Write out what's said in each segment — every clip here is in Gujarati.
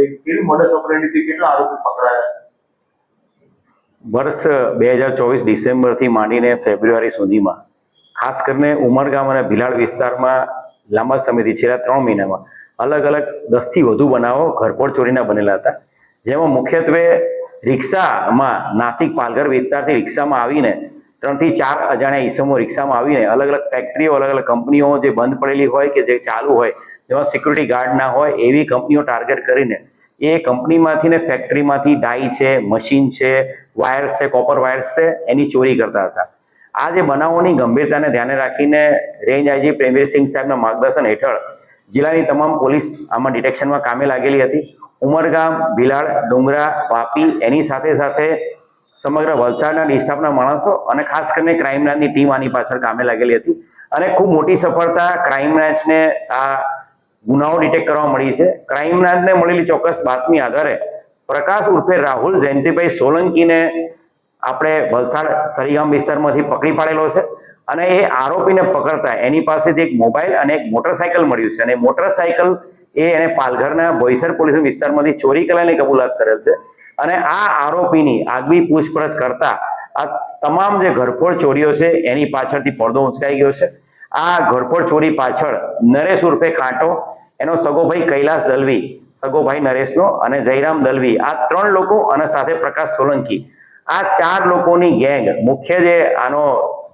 છે કેવી મોડસ વર્ષ બે હજાર ચોવીસ ડિસેમ્બરથી માંડીને ફેબ્રુઆરી સુધીમાં. ખાસ કરીને ઉમરગામ અને ભિલાડ વિસ્તારમાં લાંબા સમયથી છેલ્લા ત્રણ મહિનામાં. અલગ અલગ દસથી વધુ બનાવો ઘરફોડ ચોરીના બનેલા હતા. જેમાં મુખ્યત્વે રિક્ષામાં નાસિક પાલઘર વિસ્તારથી રિક્ષામાં આવીને ત્રણથી ચાર અજાણ્યા ઈસમો રિક્ષામાં આવીને અલગ અલગ ફેક્ટરીઓ, અલગ અલગ કંપનીઓ જે બંધ પડેલી હોય કે જે ચાલુ હોય, જેમાં સિક્યુરિટી ગાર્ડ ના હોય, એવી કંપનીઓ ટાર્ગેટ કરીને એ કંપનીમાંથી ને ફેક્ટરીમાંથી ડાઈ છે, મશીન છે, વાયર્સ છે, કોપર વાયર્સ છે, એની ચોરી કરતા હતા. આ જે બનાવોની ગંભીરતાને ધ્યાને રાખીને રેન્જ આઈજી પ્રેમવીરસિંહ સાહેબના માર્ગદર્શન હેઠળ જિલ્લાની તમામ પોલીસ આમાં ડિટેક્શનમાં કામે લાગેલી હતી. ઉમરગામ, ભીલાડ, ડુંગરા, વાપી, એની સાથે સાથે સમગ્ર વલસાડના ડિસ્ટાફના માણસો અને ખાસ કરીને ક્રાઇમ બ્રાન્ચની ટીમ આની પાછળ કામે લાગેલી હતી. અને ખૂબ મોટી સફળતા ક્રાઇમ બ્રાન્ચને આ ગુનાઓ ડિટેક્ટ કરવા મળી છે. ક્રાઇમ બ્રાન્ચને મળેલી ચોક્કસ બાતમી આધારે પ્રકાશ ઉર્ફે રાહુલ જયંતિભાઈ સોલંકીને આપણે વલસાડ સરીગામ વિસ્તારમાંથી પકડી પાડેલો છે અને એ આરોપીને પકડતા એની પાસેથી એક મોબાઈલ અને એક મોટરસાયકલ મળ્યું છે અને મોટરસાયકલ એ એને પાલઘરના ભોઈસર પોલીસ વિસ્તારમાંથી ચોરી કરવાની કબૂલાત કરેલ છે. અને આ આરોપીની આગવી પૂછપરછ કરતા આ તમામ જે ઘરફોડ ચોરીઓ છે એની પાછળથી પડદો ઉંચકાઈ ગયો છે. આ ઘરફોડ ચોરી પાછળ નરેશ ઉર્ફે કાંટો એનો સગોભાઈ કૈલાસ દલવી, સગોભાઈ નરેશનો અને જયરામ દલવી, આ ત્રણ લોકો અને સાથે પ્રકાશ સોલંકી. આ ચાર લોકોની ગેંગ, મુખ્ય જે આનો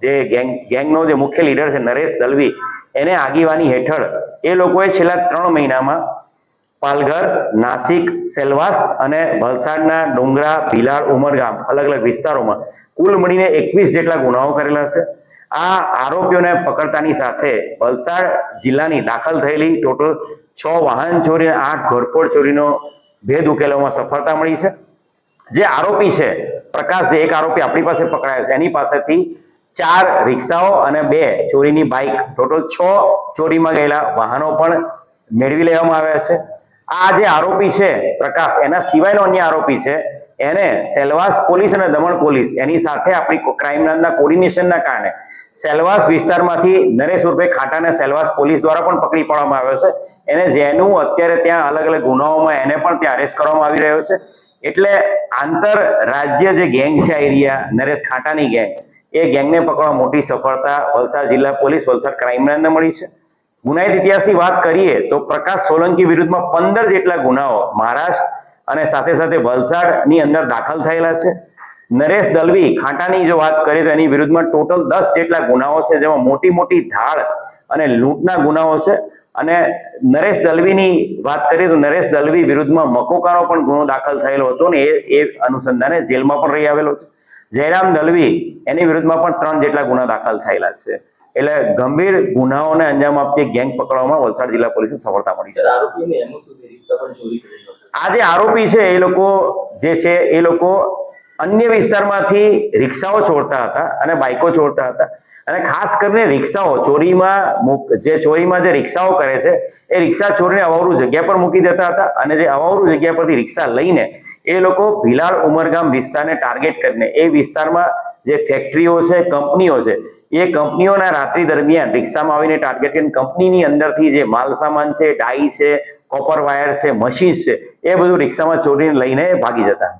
જે ગેંગ, ગેંગનો જે મુખ્ય લીડર છે નરેશ દલવી, એને આગેવાની હેઠળ એ લોકોએ છેલ્લા ત્રણ મહિનામાં પાલઘર, નાસિક, સેલવાસ અને વલસાડના ડુંગરા, ભીલાડ ઉમરગામ અલગ અલગ વિસ્તારોમાં કુલ મળીને એકવીસ જેટલા ગુનાઓ કરેલા છે. આ આરોપીઓને પકડતાની સાથે વલસાડ જિલ્લાની દાખલ થયેલી ટોટલ છ વાહન ચોરી અને આઠ ઘરફોડ ચોરીનો ભેદ ઉકેલવામાં સફળતા મળી છે. જે આરોપી છે, પ્રકાશ જે એક આરોપી આપણી પાસે પકડાયો છે. એની પાસેથી ચાર રિક્ષાઓ અને બે ચોરીની બાઇક, ટોટલ છ ચોરીમાં ગયેલા વાહનો પણ મેળવી લેવામાં આવ્યા છે. આ જે આરોપી છે, પ્રકાશ, એના સિવાયનો અન્ય આરોપી છે એને સેલવાસ પોલીસ અને દમણ પોલીસ, એની સાથે આપણી ક્રાઇમ બ્રાન્ચના કોર્ડિનેશનના કારણે સેલવાસ વિસ્તારમાંથી નરેશ ઉર્ફે ખાટાને સેલવાસ પોલીસ દ્વારા પણ પકડી પાડવામાં આવ્યો છે. એને જેનું અત્યારે ત્યાં અલગ અલગ ગુનાઓમાં એને પણ ત્યાં અરેસ્ટ કરવામાં આવી રહ્યો છે. એટલે આંતર રાજ્ય જે ગેંગ છે એરિયા નરેશ ખાટાની ગેંગ, એ ગેંગને પકડવા મોટી સફળતા વલસાડ જિલ્લા પોલીસ, વલસાડ ક્રાઇમ બ્રાન્ચને મળી છે. ગુનાહિત ઇતિહાસની વાત કરીએ તો પ્રકાશ સોલંકી વિરુદ્ધમાં પંદર જેટલા ગુનાઓ મહારાષ્ટ્ર અને સાથે સાથે વલસાડની અંદર દાખલ થયેલા છે. નરેશ દલવી ખાંટાની જો વાત કરીએ તો એની વિરુદ્ધમાં ટોટલ દસ જેટલા ગુનાઓ છે, જેમાં મોટી મોટી ધાડ અને લૂંટના ગુનાઓ છે. અને નરેશ દલવીની વાત કરીએ તો નરેશ દલવી વિરુદ્ધમાં મકોકાનો પણ ગુનો દાખલ થયેલો હતો ને એ અનુસંધાને જેલમાં પણ રહી આવેલો છે. જયરામ દલવી એની વિરુદ્ધમાં પણ ત્રણ જેટલા ગુના દાખલ થયેલા છે. એટલે ગંભીર ગુનાઓને અંજામ આપતી ગેંગ પકડવામાં વલસાડ જિલ્લા પોલીસને સફળતા મળી છે. આરોપીને એમનું સુધી રિક્ષા પણ ચોરી આ જે આરોપી છે, એ લોકો જે છે, એ લોકો અન્ય વિસ્તારમાંથી રિક્ષાઓ ચોરતા હતા અને બાઇકો ચોરતા હતા. અને ખાસ કરીને રિક્ષાઓ, ચોરીમાં જે ચોરીમાં જે રિક્ષાઓ કરે છે, એ રિક્ષા ચોરીને અવાવરું જગ્યા પર મૂકી દેતા હતા અને જે અવાવરું જગ્યા પરથી રિક્ષા લઈને એ લોકો ભિલાડ ઉમરગામ વિસ્તારને ટાર્ગેટ કરીને, એ વિસ્તારમાં જે ફેક્ટરીઓ છે, કંપનીઓ છે, એ કંપનીઓના રાત્રિ દરમિયાન રિક્ષામાં આવીને ટાર્ગેટ કરીને, કંપનીની અંદરથી જે માલ સામાન છે, ડાઈ છે કોપર વાયર છે મશીન છે એ બધું રિક્ષામાં ચોરીને લઈને ભાગી જતા.